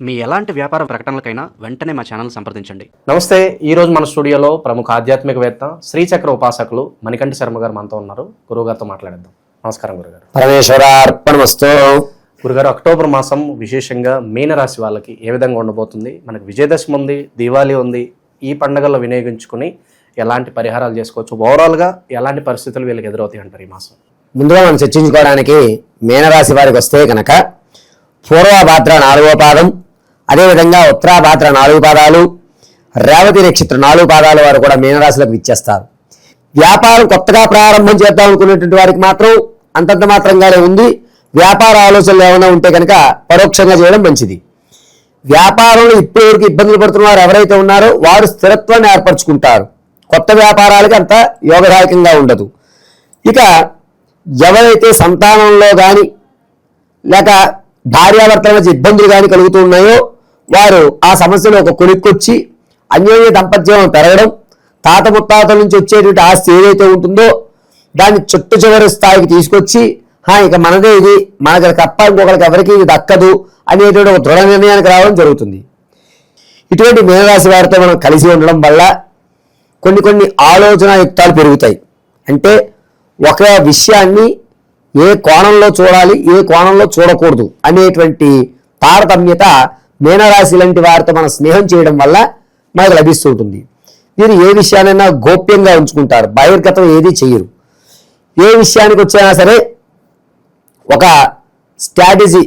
మీ ఎలాంటి వ్యాపార ప్రకటనలకైనా వెంటనే మా ఛానల్ సంప్రదించండి. నమస్తే ఈ రోజు మన స్టూడియోలో ప్రముఖ ఆధ్యాత్మికవేత్త శ్రీచక్ర ఉపాసకులు మణికంఠ శర్మ గారు మనతో ఉన్నారు. గురువుగారితో మాట్లాడేద్దాం. నమస్కారం గురుగారు. పరమేశ్వరార్పణమస్తు. గురుగారు అక్టోబర్ మాసం విశేషంగా మీనరాశి వాళ్ళకి ఏ విధంగా ఉండబోతుంది? మనకి విజయదశమి ఉంది దీవాళి ఉంది. ఈ పండుగల్లో వినియోగించుకుని ఎలాంటి పరిహారాలు చేసుకోవచ్చు? ఓవరాల్గా ఎలాంటి పరిస్థితులు వీళ్ళకి ఎదురవుతాయి అంటారు ఈ మాసం? ముందుగా మనం చర్చించుకోవడానికి మీనరాశి వారికి వస్తే కనుక పూర్వభాద్ర నాలుగో పాదం అదేవిధంగా ఉత్తరాభాద్ర నాలుగు పాదాలు రేవతి నక్షత్రం నాలుగు పాదాల వారు కూడా మీనరాశులకు ఇచ్చేస్తారు వ్యాపారం కొత్తగా ప్రారంభం చేద్దాం అనుకునేటువంటి వారికి మాత్రం అంతంత మాత్రంగానే ఉంది. వ్యాపార ఆలోచనలు ఏమైనా ఉంటే కనుక పరోక్షంగా చేయడం మంచిది. వ్యాపారంలో ఇప్పటివరకు ఇబ్బందులు పడుతున్న వారు ఎవరైతే ఉన్నారో వారు స్థిరత్వాన్ని ఏర్పరచుకుంటారు. కొత్త వ్యాపారాలకి అంత యోగదాయకంగా ఉండదు. ఇక ఎవరైతే సంతానంలో కానీ లేక భార్యాభర్తల మధ్య ఇబ్బందులు కానీ కలుగుతూ ఉన్నాయో వారు ఆ సమస్యను ఒక కొనుక్కొచ్చి అన్యోన్య దంపత్యం పెరగడం తాత ముత్తాతల నుంచి వచ్చేటువంటి ఆస్తి ఏదైతే ఉంటుందో దాన్ని చుట్టు చివరి స్థాయికి తీసుకొచ్చి "హా, ఇక మనదే ఇది మనకి తప్ప ఇంకొకరికి ఎవరికి ఇది దక్కదు అనేటువంటి ఒక దృఢ నిర్ణయానికి రావడం జరుగుతుంది. ఇటువంటి మీనరాశి వారితో మనం కలిసి ఉండడం వల్ల కొన్ని కొన్ని ఆలోచన యుక్తాలు పెరుగుతాయి. అంటే ఒక విషయాన్ని ఏ కోణంలో చూడాలి ఏ కోణంలో చూడకూడదు అనేటువంటి తారతమ్యత మీనరాశి లాంటి వారితో మనం స్నేహం చేయడం వల్ల మనకు లభిస్తూ ఉంటుంది. వీరు ఏ విషయానైనా గోప్యంగా ఉంచుకుంటారు. బహిర్గతం ఏది చేయరు ఏ విషయానికి వచ్చినా సరే ఒక స్ట్రాటజీ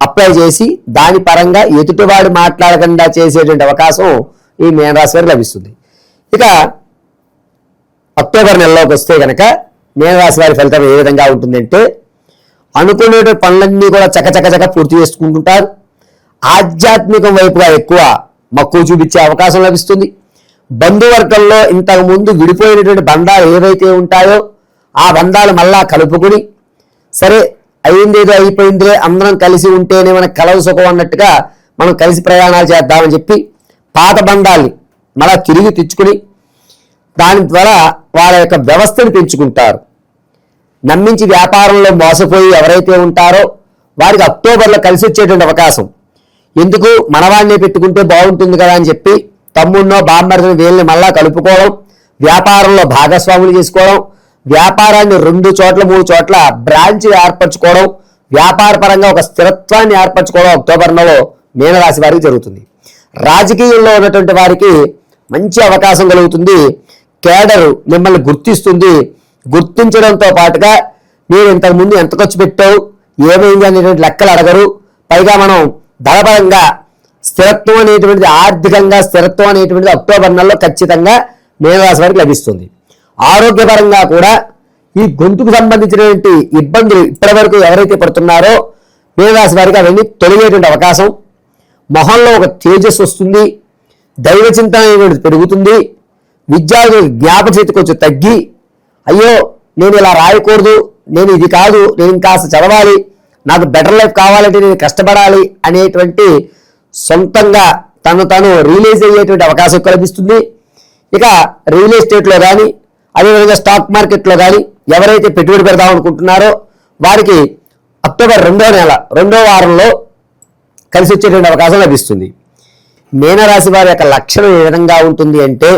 అప్లై చేసి దాని పరంగా ఎదుటివాడు మాట్లాడకుండా చేసేటువంటి అవకాశం ఈ మీనరాశి వారికి లభిస్తుంది. ఇక అక్టోబర్ నెలలోకి వస్తే కనుక మీనరాశి వారి ఫలితం ఏ విధంగా ఉంటుందంటే అనుకునే పనులన్నీ కూడా చకచకచక పూర్తి చేసుకుంటుంటారు. ఆధ్యాత్మికం వైపుగా ఎక్కువ మక్కువ చూపించే అవకాశం లభిస్తుంది. బంధువర్గంలో ఇంతకుముందు విడిపోయినటువంటి బంధాలు ఏవైతే ఉంటాయో ఆ బంధాలు మళ్ళా కలుపుకుని సరే అయిందేదో అయిపోయిందిలే అందరం కలిసి ఉంటేనే మనకు కలవు సుఖం అన్నట్టుగా మనం కలిసి ప్రయాణాలు చేద్దామని చెప్పి పాత బంధాల్ని మళ్ళా తిరిగి తెచ్చుకుని దాని ద్వారా వాళ్ళ యొక్క వ్యవస్థను పెంచుకుంటారు. నమ్మించి వ్యాపారంలో మోసపోయి ఎవరైతే ఉంటారో వారికి అక్టోబర్లో కలిసి వచ్చేటువంటి అవకాశం. ఎందుకు మనవాడినే పెట్టుకుంటే బాగుంటుంది కదా అని చెప్పి తమ్ముడినో బామ్మర్దిని వీళ్ళని మళ్ళా కలుపుకోవడం వ్యాపారంలో భాగస్వాములు చేసుకోవడం వ్యాపారాన్ని రెండు చోట్ల మూడు చోట్ల బ్రాంచ్ ఏర్పరచుకోవడం వ్యాపార పరంగా ఒక స్థిరత్వాన్ని ఏర్పరచుకోవడం అక్టోబర్ నెలలో మీనరాశి వారికి జరుగుతుంది. రాజకీయంలో ఉన్నటువంటి వారికి మంచి అవకాశం కలుగుతుంది. కేడరు మిమ్మల్ని గుర్తిస్తుంది. గుర్తించడంతో పాటుగా మీరు ఇంతకు ముందు ఎంత ఖర్చు పెట్టావు ఏమైంది అనేటువంటి లెక్కలు అడగరు. పైగా మనం ధనపరంగా స్థిరత్వం అనేటువంటిది ఆర్థికంగా స్థిరత్వం అనేటువంటిది అక్టోబర్ నెలలో ఖచ్చితంగా మేనరాశి వారికి లభిస్తుంది. ఆరోగ్యపరంగా కూడా ఈ గొంతుకు సంబంధించినటువంటి ఇబ్బందులు ఇప్పటి వరకు ఎవరైతే పడుతున్నారో మేనరాశి వారికి అవన్నీ తొలగేటువంటి అవకాశం. మొహంలో ఒక తేజస్సు వస్తుంది. దైవ చింతన అనేటువంటిది పెరుగుతుంది. విద్యార్థులు జ్ఞాపశక్తి కొంచెం తగ్గి అయ్యో నేను ఇలా రాయకూడదు నేను ఇది కాదు నేను ఇంకాస్త చదవాలి నాకు బెటర్ లైఫ్ కావాలంటే నేను కష్టపడాలి అనేటువంటి సొంతంగా తను తను రియలైజ్ అయ్యేటువంటి అవకాశం కల్పిస్తుంది లభిస్తుంది. ఇక రియల్ ఎస్టేట్లో కానీ అదేవిధంగా స్టాక్ మార్కెట్లో కానీ ఎవరైతే పెట్టుబడి పెడదాం అనుకుంటున్నారో వారికి అక్టోబర్ రెండో నెల రెండో వారంలో కలిసి వచ్చేటువంటి అవకాశం లభిస్తుంది. మీనరాశి వారి యొక్క లక్షణం ఏ విధంగా ఉంటుంది అంటే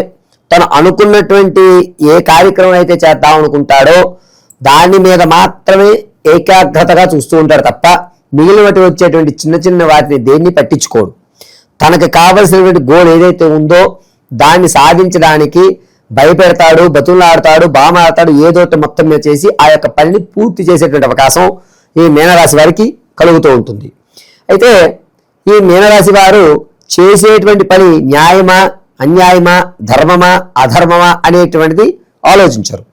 తను అనుకున్నటువంటి ఏ కార్యక్రమం అయితే చేద్దాం అనుకుంటాడో దాని మీద మాత్రమే ఏకాగ్రతగా చూస్తూ ఉంటాడు తప్ప మిగిలినటువంటి వచ్చేటువంటి చిన్న చిన్న వాటిని దేన్ని పట్టించుకోడు. తనకు కావలసినటువంటి గోల్ ఏదైతే ఉందో దాన్ని సాధించడానికి భయపెడతాడు బతులాడతాడు బామాడతాడు ఏదో మొత్తం మీద చేసి ఆ యొక్క పనిని పూర్తి చేసేటువంటి అవకాశం ఈ మీనరాశి వారికి కలుగుతూ ఉంటుంది. అయితే ఈ మీనరాశి వారు చేసేటువంటి పని న్యాయమా అన్యాయమా ధర్మమా అధర్మమా అనేటువంటిది ఆలోచించరు.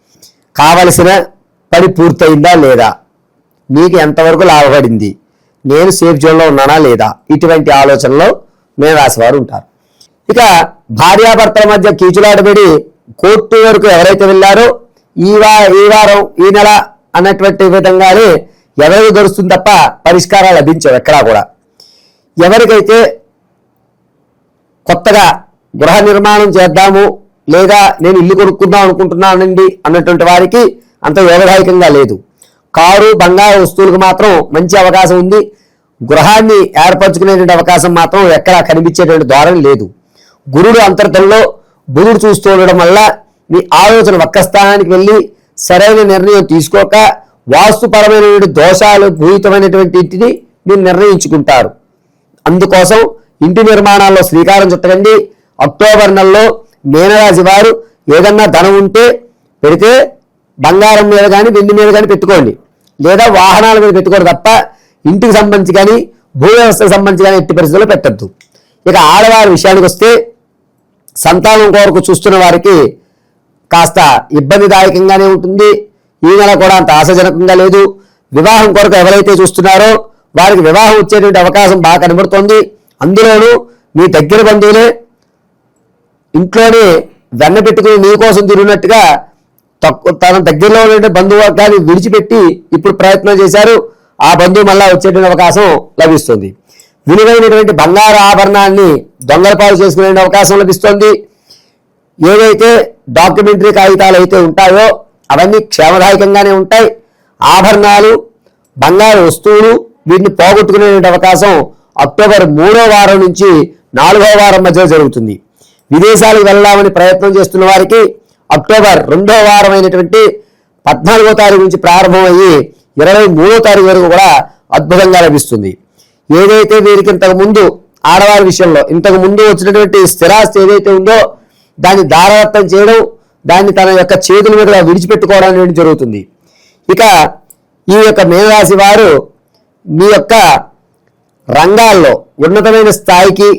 కావలసిన పని పూర్తయిందా లేదా? నీకు ఎంతవరకు లాభపడింది? నేను సేఫ్ జోన్లో ఉన్నానా లేదా? ఇటువంటి ఆలోచనలో మేము వారు ఉంటారు. ఇక భార్యాభర్తల మధ్య కీచులాడబడి కోర్టు వరకు ఎవరైతే వెళ్ళారో ఈ వా ఈ వారం ఈ నెల అన్నటువంటి విధంగానే ఎవరికి దొరుకుతుంది తప్ప పరిష్కారాలు లభించవు ఎక్కడా కూడా. ఎవరికైతే కొత్తగా గృహ నిర్మాణం చేద్దాము లేదా నేను ఇల్లు కొనుక్కుందాం అనుకుంటున్నానండి అన్నటువంటి వారికి అంత యోగదాయకంగా లేదు. కారు బంగారు వస్తువులకు మాత్రం మంచి అవకాశం ఉంది. గృహాన్ని ఏర్పరచుకునేటువంటి అవకాశం మాత్రం ఎక్కడా కనిపించేటువంటి ధోరణి లేదు. గురుడు అంతర్తంలో బుధుడు చూస్తూ ఉండడం వల్ల మీ ఆలోచన ఒక్క స్థానానికి వెళ్ళి సరైన నిర్ణయం తీసుకోక వాస్తుపరమైనటువంటి దోషాలు భూయితమైనటువంటి ఇంటిని మీరు నిర్ణయించుకుంటారు. అందుకోసం ఇంటి నిర్మాణాల్లో శ్రీకారం చుట్టకండి. అక్టోబర్ నెలలో మీనరాశి వారు ఏదన్నా ధనం ఉంటే పెడితే బంగారం మీద కానీ వెండి మీద కానీ పెట్టుకోండి. లేదా వాహనాల మీద పెట్టుకోండి తప్ప ఇంటికి సంబంధించి కానీ భూ వ్యవస్థకు సంబంధించి కానీ ఎట్టి పరిస్థితుల్లో పెట్టద్దు. ఇక ఆడవారి విషయానికి వస్తే సంతానం కొరకు చూస్తున్న వారికి కాస్త ఇబ్బందిదాయకంగానే ఉంటుంది. ఈ నెల కూడా అంత ఆశాజనకంగా లేదు. వివాహం కొరకు ఎవరైతే చూస్తున్నారో వారికి వివాహం వచ్చేటువంటి అవకాశం బాగా కనబడుతోంది. అందులోనూ మీ దగ్గర బంధువులే ఇంట్లోనే వెన్న పెట్టుకుని నీ కోసం తిరిగినట్టుగా తక్కువ తన దగ్గరలో ఉండే బంధువు వర్గాన్ని విడిచిపెట్టి ఇప్పుడు ప్రయత్నం చేశారు. ఆ బంధువు మళ్ళా వచ్చేటువంటి అవకాశం లభిస్తుంది. విలువైనటువంటి బంగారు ఆభరణాన్ని దొంగలపాలు చేసుకునే అవకాశం లభిస్తుంది. ఏవైతే డాక్యుమెంటరీ కాగితాలు అయితే ఉంటాయో అవన్నీ క్షేమదాయకంగానే ఉంటాయి. ఆభరణాలు బంగారు వస్తువులు వీటిని పోగొట్టుకునే అవకాశం అక్టోబర్ మూడో వారం నుంచి నాలుగో వారం మధ్య జరుగుతుంది. విదేశాలకు వెళ్దామని ప్రయత్నం చేస్తున్న వారికి అక్టోబర్ రెండో వారం అయినటువంటి పద్నాలుగో తారీఖు నుంచి ప్రారంభమయ్యి ఇరవై మూడో తారీఖు వరకు కూడా అద్భుతంగా లభిస్తుంది. ఏదైతే వీరికి ఇంతకు ముందు ఆడవారి విషయంలో ఇంతకు ముందు వచ్చినటువంటి స్థిరాస్తి ఏదైతే ఉందో దాన్ని దారవత్తం చేయడం దాన్ని తన యొక్క చేతుల మీద విడిచిపెట్టుకోవడం అనేది జరుగుతుంది. ఇక ఈ యొక్క మేనరాశి వారు మీ యొక్క రంగాల్లో ఉన్నతమైన స్థాయికి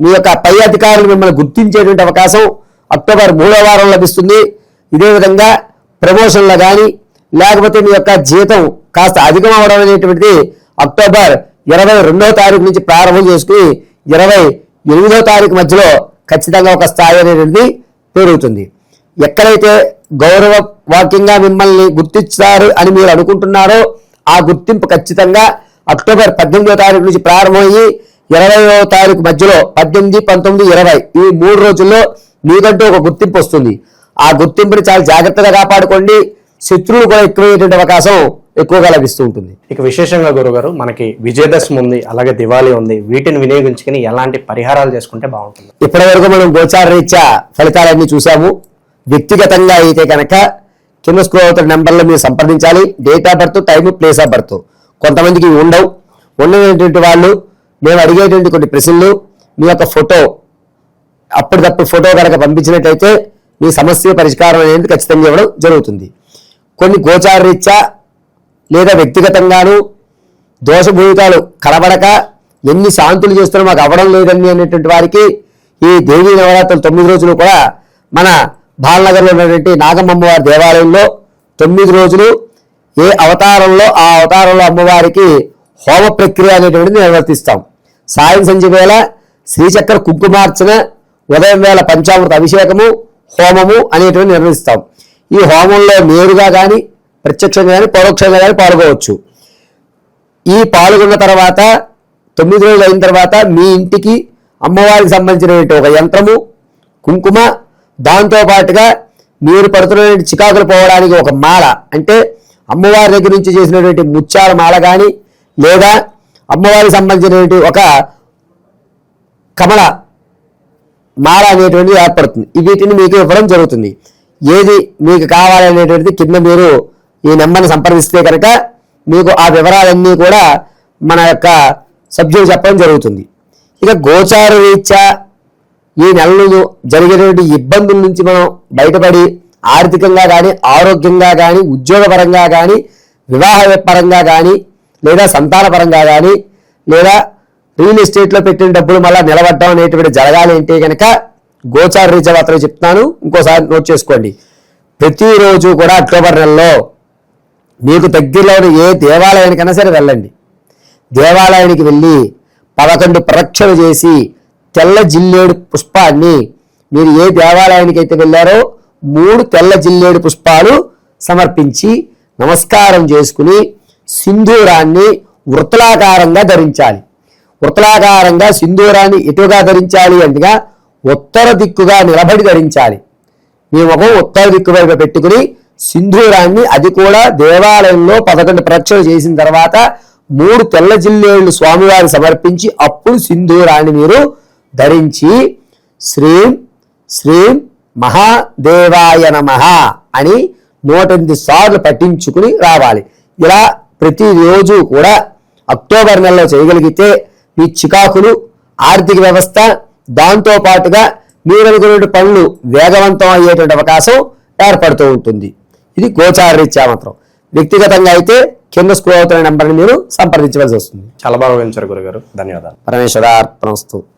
మీ యొక్క పై అధికారులు మిమ్మల్ని గుర్తించేటువంటి అవకాశం అక్టోబర్ మూడో వారం లభిస్తుంది. ఇదే విధంగా ప్రమోషన్లు కానీ లేకపోతే మీ యొక్క జీతం కాస్త అధికం అవడం అనేటువంటిది అక్టోబర్ ఇరవై రెండో తారీఖు నుంచి ప్రారంభం చేసుకుని ఇరవై ఎనిమిదో తారీఖు మధ్యలో ఖచ్చితంగా ఒక స్థాయి అనేది పెరుగుతుంది. ఎక్కడైతే గౌరవ వాక్యంగా మిమ్మల్ని గుర్తిస్తారు అని మీరు అనుకుంటున్నారో ఆ గుర్తింపు ఖచ్చితంగా అక్టోబర్ పద్దెనిమిదో తారీఖు నుంచి ప్రారంభమయ్యి ఇరవయో తారీఖు మధ్యలో పద్దెనిమిది పంతొమ్మిది ఇరవై ఈ మూడు రోజుల్లో మీకంటూ ఒక గుర్తింపు వస్తుంది. ఆ గుర్తింపుని చాలా జాగ్రత్తగా కాపాడుకోండి. శత్రువులు కూడా ఎక్కువయ్యేటువంటి అవకాశం ఎక్కువగా లభిస్తూ ఉంటుంది. ఇక విశేషంగా గురుగారు మనకి విజయదశమి ఉంది అలాగే దివాళీ ఉంది. వీటిని వినియోగించుకుని ఎలాంటి పరిహారాలు చేసుకుంటే బాగుంటుంది? ఇప్పటి వరకు మనం గోచార రీత్యా ఫలితాలన్నీ చూసాము వ్యక్తిగతంగా అయితే కనుక కింద స్క్రోల్ అవుతున్న నెంబర్లో మీరు సంప్రదించాలి. Date of birth time place of birth కొంతమందికి ఉండవు. ఉండేటువంటి వాళ్ళు మేము అడిగేటువంటి కొన్ని ప్రశ్నలు మీ యొక్క ఫోటో అప్పటికప్పుడు ఫోటో కనుక పంపించినట్లయితే మీ సమస్య పరిష్కారం అనేది ఖచ్చితంగా ఇవ్వడం జరుగుతుంది. కొన్ని గోచారరీత్యా లేదా వ్యక్తిగతంగాను దోషభూతాలు కనబడక ఎన్ని శాంతులు చేస్తున్నా మాకు అవ్వడం లేదండి అనేటువంటి వారికి ఈ దేవీ నవరాత్రులు తొమ్మిది రోజులు కూడా మన బాలనగర్లో ఉన్నటువంటి నాగమ్మ వారి దేవాలయంలో తొమ్మిది రోజులు ఏ అవతారంలో ఆ అవతారంలో అమ్మవారికి హోమ ప్రక్రియ అనేటువంటిది నిర్వర్తిస్తాం. సాయం సంధ్య వేళ శ్రీచక్ర కుంకుమార్చన ఉదయం వేళ పంచామృత అభిషేకము హోమము అనేటువంటి నిర్వహిస్తాం. ఈ హోమంలో నేరుగా కానీ ప్రత్యక్షంగా కానీ పరోక్షంగా కానీ పాల్గొవచ్చు. ఈ పాల్గొన్న తర్వాత తొమ్మిది రోజులు అయిన తర్వాత మీ ఇంటికి అమ్మవారికి సంబంధించినటువంటి ఒక యంత్రము కుంకుమ దాంతో పాటుగా మీరు పడుతున్నటువంటి చికాకులు పోవడానికి ఒక మాల అంటే అమ్మవారి దగ్గర నుంచి చేసినటువంటి ముత్యాల మాల కానీ లేదా అమ్మవారికి సంబంధించినటువంటి ఒక కమల మాల అనేటువంటిది ఏర్పడుతుంది వీటిని మీకు ఇవ్వడం జరుగుతుంది. ఏది మీకు కావాలనేటువంటిది కింద మీరు ఈ నెంబర్ని సంప్రదిస్తే కనుక మీకు ఆ వివరాలన్నీ కూడా మన యొక్క సబ్జెక్ట్ చెప్పడం జరుగుతుంది. ఇక గోచార రీత్యా ఈ నెలలో జరిగేటువంటి ఇబ్బందుల నుంచి మనం బయటపడి ఆర్థికంగా కానీ ఆరోగ్యంగా కానీ ఉద్యోగపరంగా కానీ వివాహ పరంగా కానీ లేదా సంతానపరంగా కానీ లేదా రియల్ ఎస్టేట్లో పెట్టిన డబ్బులు మళ్ళీ నిలబడ్డం అనేటువంటి జరగాలి అంటే కనుక గోచార రీత్యా మాత్రమే చెప్తాను ఇంకోసారి నోట్ చేసుకోండి. ప్రతిరోజు కూడా అక్టోబర్ నెలలో మీకు దగ్గరలో ఏ దేవాలయానికైనా సరే వెళ్ళండి. దేవాలయానికి వెళ్ళి పదకొండు ప్రదక్షిణ చేసి తెల్ల జిల్లేడు పుష్పాన్ని మీరు ఏ దేవాలయానికి అయితే వెళ్ళారో మూడు తెల్ల జిల్లేడు పుష్పాలు సమర్పించి నమస్కారం చేసుకుని సింధూరాన్ని వృత్తలాకారంగా ధరించాలి. వృత్తలాకారంగా సింధూరాన్ని ఎటుగా ధరించాలి అంటగా ఉత్తర దిక్కుగా నిలబడి ధరించాలి. మీ ముఖం ఉత్తర దిక్కు వైపు పెట్టుకుని సింధూరాన్ని అది కూడా దేవాలయంలో పదకొండు ప్రక్షణ చేసిన తర్వాత మూడు తెల్ల జిల్లేళ్ళు స్వామివారిని సమర్పించి అప్పుడు సింధూరాన్ని మీరు ధరించి శ్రీం శ్రీం మహాదేవాయ నమ అని నూట ఎనిమిది సార్లు పట్టించుకుని రావాలి. ఇలా ప్రతిరోజు కూడా అక్టోబర్ నెలలో చేయగలిగితే మీ చికాకులు ఆర్థిక వ్యవస్థ దాంతో పాటుగా మీరు అనుకునే పనులు వేగవంతం అయ్యేటువంటి అవకాశం ఏర్పడుతూ ఉంటుంది. ఇది గోచార రీత్యా మాత్రం. వ్యక్తిగతంగా అయితే కింద స్క్రోల్ అవుతున్న నెంబర్ని మీరు సంప్రదించవలసి వస్తుంది. చాలా బాగా వివరించారు గురుగారు. ధన్యవాదాలు. పరమేశ్వరార్పణస్తు